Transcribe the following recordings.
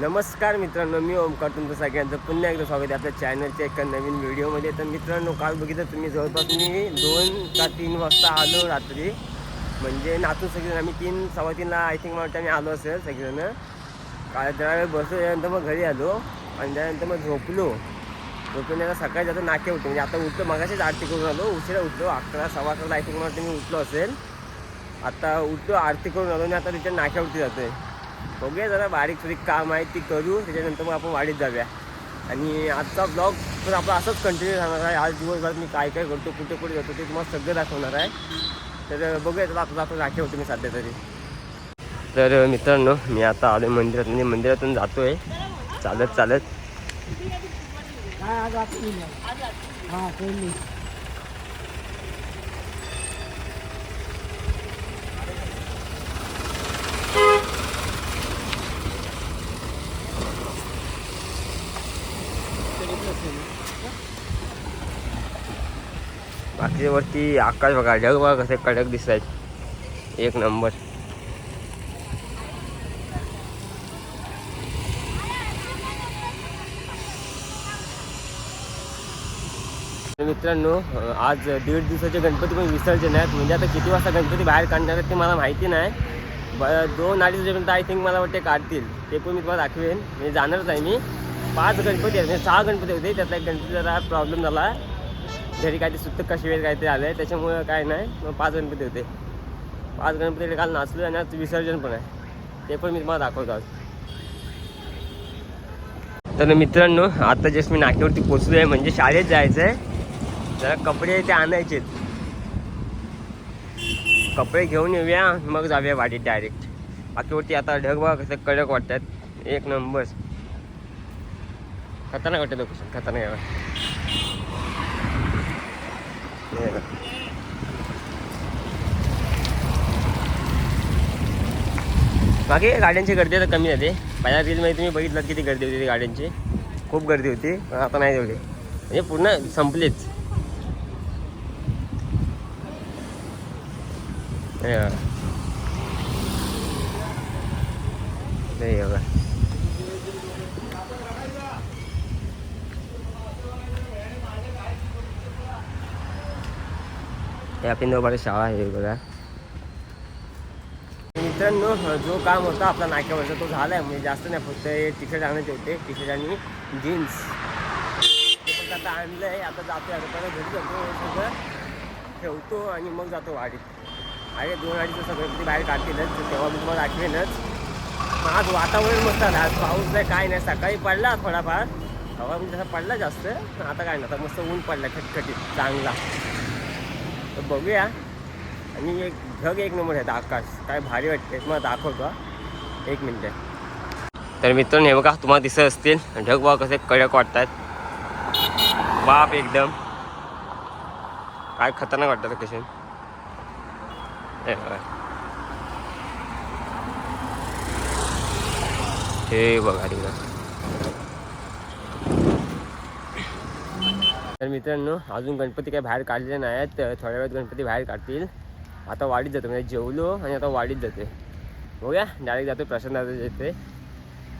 नमस्कार मित्रांनो मी ओमकार तुमचं सगळ्यांचं पुन्हा एकदा स्वागत आहे आपल्या चॅनलच्या एका नवीन व्हिडिओमध्ये तर मित्रांनो काल बघितलं तुम्ही जवळपास मी दोन का तीन वाजता आलो रात्री. म्हणजे नातून सगळेजण आम्ही तीन सव्वा तीनला आय थिंक मला वाटतं आम्ही आलो असेल सगळेजण. काय जरा वेळ बसलो त्यानंतर मग घरी आलो. आणि त्यानंतर मग झोपलो. झोपून आता सकाळी जातो नाके उठतो. म्हणजे आता उठलो मगाशीच आरती करून आलो उशिरा उठलो. अकरा सव्वा अकराला आय थिंक मला वाटतं मी उठलो असेल. आता उठलो आरती करून आलो आणि आता रिटर्न नाक्यावरती आहे बघूया जरा बारीक सुरीक काम आहे ती करू त्याच्यानंतर मग आपण वाढीत जाऊया. आणि आजचा ब्लॉग पण आपला असंच कंटिन्यू राहणार आहे. आज दिवसभरात मी काय काय करतो कुठे कुठे जातो ते तुम्हाला सगळं दाखवणार आहे. तर बघूया तर आता आपण राखी होतो मी सध्या तरी. तर मित्रांनो मी आता आलो मंदिरात म्हणजे मंदिरातून जातो आहे चालत. चालत बाकीच्या आकाश बघा ढग बघा कसे कडक दिसत आहेत. एक नंबर. मित्रांनो आज दीड दिवसाचे गणपती पण विसर्जन आहेत. म्हणजे आता किती वाजता गणपती बाहेर काढणार आहेत ते मला माहिती नाही. ब दोन अडीच वाजेपर्यंत आय थिंक मला वाटते काढतील. ते पण मी तुम्हाला दाखवेन. म्हणजे जाणारच आहे मी. पाच गणपती आहेत. म्हणजे सहा गणपती होते. त्यातला एक गणपती जरा प्रॉब्लेम झाला. घरी काय ते सुत्त कशी काहीतरी आलं आहे त्याच्यामुळं काय नाही. मग पाच गणपती होते. पाच गणपती काल नाचलो आणि आज विसर्जन पण आहे. ते पण मी तुम्हाला दाखवतो आज. तर मित्रांनो आता जस्ट मी नाक्यावरती पोचलो आहे म्हणजे शाळेत जायचं आहे जरा कपडे ते आणायचेत. कपडे घेऊन येऊया मग जाऊया वाडीत डायरेक्ट बाकीवरती आता ढग बघा कसं कडक वाटतात. एक नंबर. खतरनाक वाटतं लोकेशन खतरनाक. आहे बाकी गाड्यांची गर्दी आता कमी झाली पहिल्या रीलमध्ये तुम्ही बघितलं किती गर्दी होती ती गाड्यांची. खूप गर्दी होती. पण आता नाही तेवढी म्हणजे पूर्ण संपलीच. हे बघा. हे बघा. आपली नवबारी शाळा आहे बघा मित्रांनो जो काम होता आपला नाक्यावरचा तो झाला आहे म्हणजे जास्त नाही फक्त टी शर्ट आणायचे होते. टी शर्ट आणि जीन्स फक्त आता आणलं आहे आता जातो आता घरी जातो. सगळं ठेवतो आणि मग जातो वाडीत. अरे दोन अडीच सगळं गणपती बाहेर काढतीलच. तेव्हा मी तुम्हाला आठवेनच आज वातावरण मस्त आलं आज पाऊस नाही काय नाही. सकाळी पडला थोडाफार. हवा म्हणजे तसा पडला जास्त. आता काय नाही आता मस्त ऊन पडला खटखटीत चांगला. तर बघूया. आणि एक ढग एक नंबर आहे आकाश. काय भारी वाटते तुम्हाला दाखवतो एक मिनटं. तर मित्रांनो हे बघा तुम्हाला दिसत असतील. ढग बघा कसे कडक वाटतात बाप एकदम. काय खतरनाक वाटतं कसे? हे बघा. हे बघा तिकडं तर मित्रांनो अजून गणपती काही बाहेर काढलेले नाही आहेत तर थोड्या वेळात गणपती बाहेर काढतील. आता वाढीत जातो म्हणजे जेवलो आणि आता वाढीत जाते बघूया डायरेक्ट जातो प्रशांत दादा येते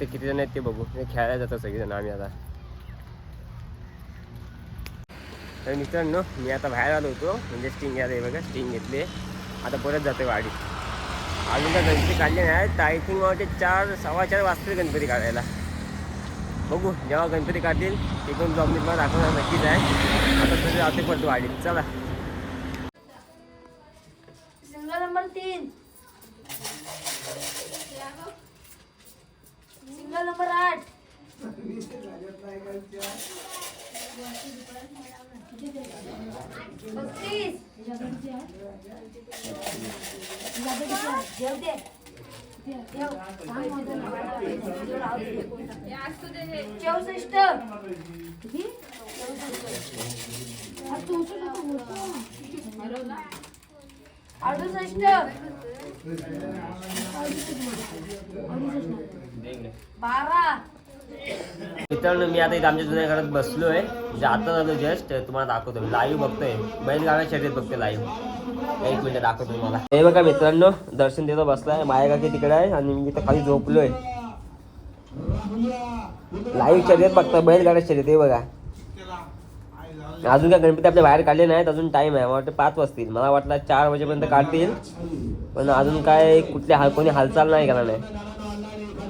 ते किती जण आहेत ते बघू. खेळायला जातो सगळेजण आम्ही आता. तर मित्रांनो मी आता बाहेर आलो होतो. म्हणजे स्टिंग आले बघा स्टिंग घेतले. आता परत जातो वाडीत. अजून तर गणपती काढले नाही आहेत तर आय थिंक मला वाटते चार सव्वा चार वाजतील गणपती काढायला. बघू जेव्हा गणपती काढतील पण जॉब मी तुम्हाला दाखवणार नक्कीच आहे. आता तुझे जाते पडतो वाडीत चला. सिंगल नंबर तीन. सिंगल नंबर आठ. बत्तीस. चौसष्ट अडुसष्ट बारा. मित्रांनो मी आता इथे आमच्या जुन्या घरात बसलो आहे म्हणजे आता जस्ट तुम्हाला दाखवतो. लाईव्ह बघतोय. बैलगाव्या शर्यत बघते लाईव्ह एक मिनिट दाखवतो तुम्हाला. हे बघा मित्रांनो दर्शन देतो बसलाय. माया काकी तिकडे आहे आणि मी इथं खाली झोपलोय. लाईव्ह शर्यत बघतोय बैलगाड्या शर्यत हे बघा. अजून काय गणपती आपल्या बाहेर काढले नाहीत. अजून टाइम आहे. मला वाटतं पाच वाजतील. मला वाटलं चार वाजेपर्यंत काढतील. पण अजून काय कुठल्या हाल कोणी हालचाल नाही करणार नाही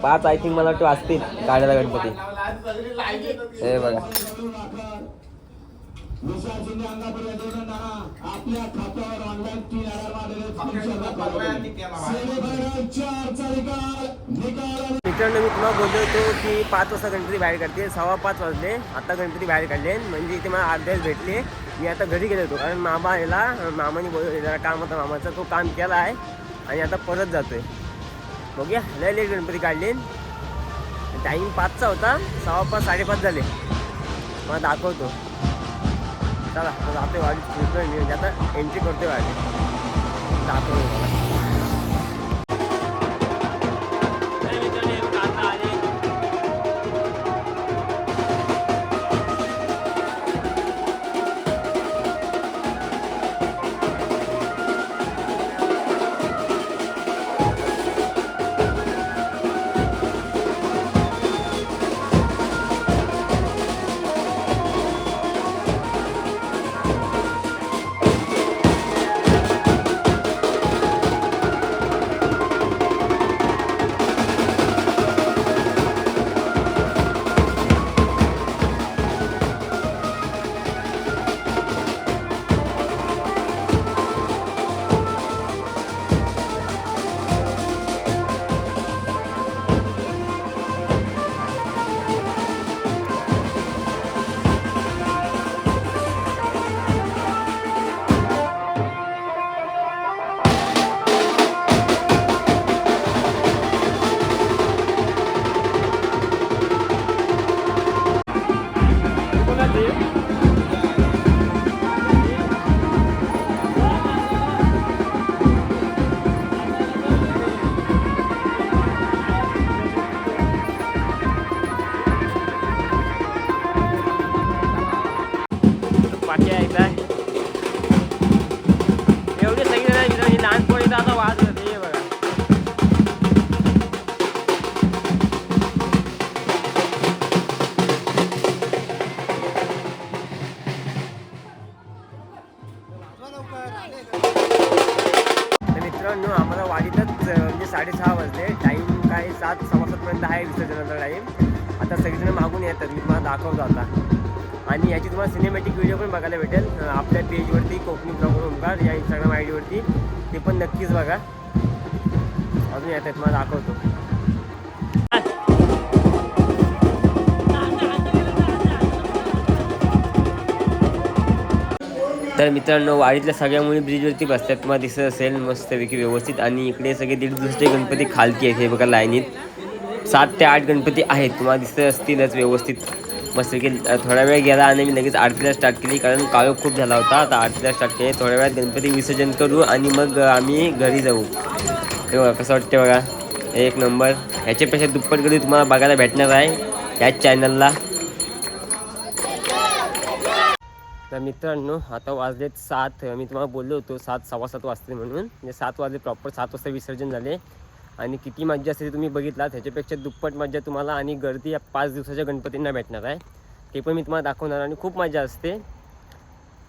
पाच आय थिंक मला वाटतं असतील काढायला गणपती. हे बघा. मित्रांनो मी तुम्हाला बोललो होतो की पाच वाजता गणपती बाहेर काढते. सव्वा पाच वाजले. आता गणपती बाहेर काढले. म्हणजे इथे मला अर्ध्याच भेटले. मी आता घरी गेलो होतो. कारण मामा याला मामाने बोलतो जरा काम होता मामाचं. तो काम केला आहे. आणि आता परत जातोय. बघूया. लय लेट गणपती काढले. टाईम पाचचा होता. सव्वा पाच साडेपाच झाले. मला दाखवतो. चला तर वाढ फिरतोय मी. म्हणजे आता एंट्री करतोय वाढीत दाखवतो मला पाठी आहे काय आणि याची तुम्हाला सिनेमॅटिक व्हिडिओ पण बघायला भेटेल. आपल्या पेजवरती कोकणी ब्लॉगर ओमकार या इंस्टाग्राम आय डीवरती ते पण नक्कीच बघा. अजून यात तुम्हाला दाखवतो. तर मित्रांनो वाडीतल्या सगळ्या मुली ब्रिजवरती बसतात. तुम्हाला दिसत असेल मस्तपैकी व्यवस्थित. आणि इकडे सगळे दीड दुसरे गणपती खालती आहेत. हे बघा लाईनीत. सात ते आठ गणपती आहेत. तुम्हाला दिसत असतीलच व्यवस्थित. मस्तपैकी अ, थोडा वेळ गेला आणि मी लगेच आरतीला स्टार्ट केली कारण काळो खूप झाला होता. आता आरतीला स्टार्ट केली थोड्या वेळात गणपती विसर्जन करू आणि मग आम्ही घरी जाऊ. हे बघा कसं वाटते बघा. एक नंबर. ह्याच्यापेक्षा दुप्पट गर्दी तुम्हाला बघायला भेटणार आहे याच चॅनलला तर मित्रांनो आता वाजलेत सात. मी तुम्हाला बोललो होतो सात सव्वा सात वाजते म्हणून. म्हणजे सात वाजले प्रॉपर सात वाजता विसर्जन झाले. आणि किती मज्जा असते ते तुम्ही बघितला त्याच्यापेक्षा दुप्पट मज्जा तुम्हाला आणि गर्दी या पाच दिवसाच्या गणपतींना भेटणार आहे. ते पण मी तुम्हाला दाखवणार आणि खूप मजा असते.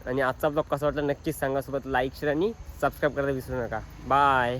आणि आजचा ब्लॉग कसा वाटला नक्कीच सांगा. सोबत लाईक शेअर आणि सबस्क्राईब करायला विसरू नका. बाय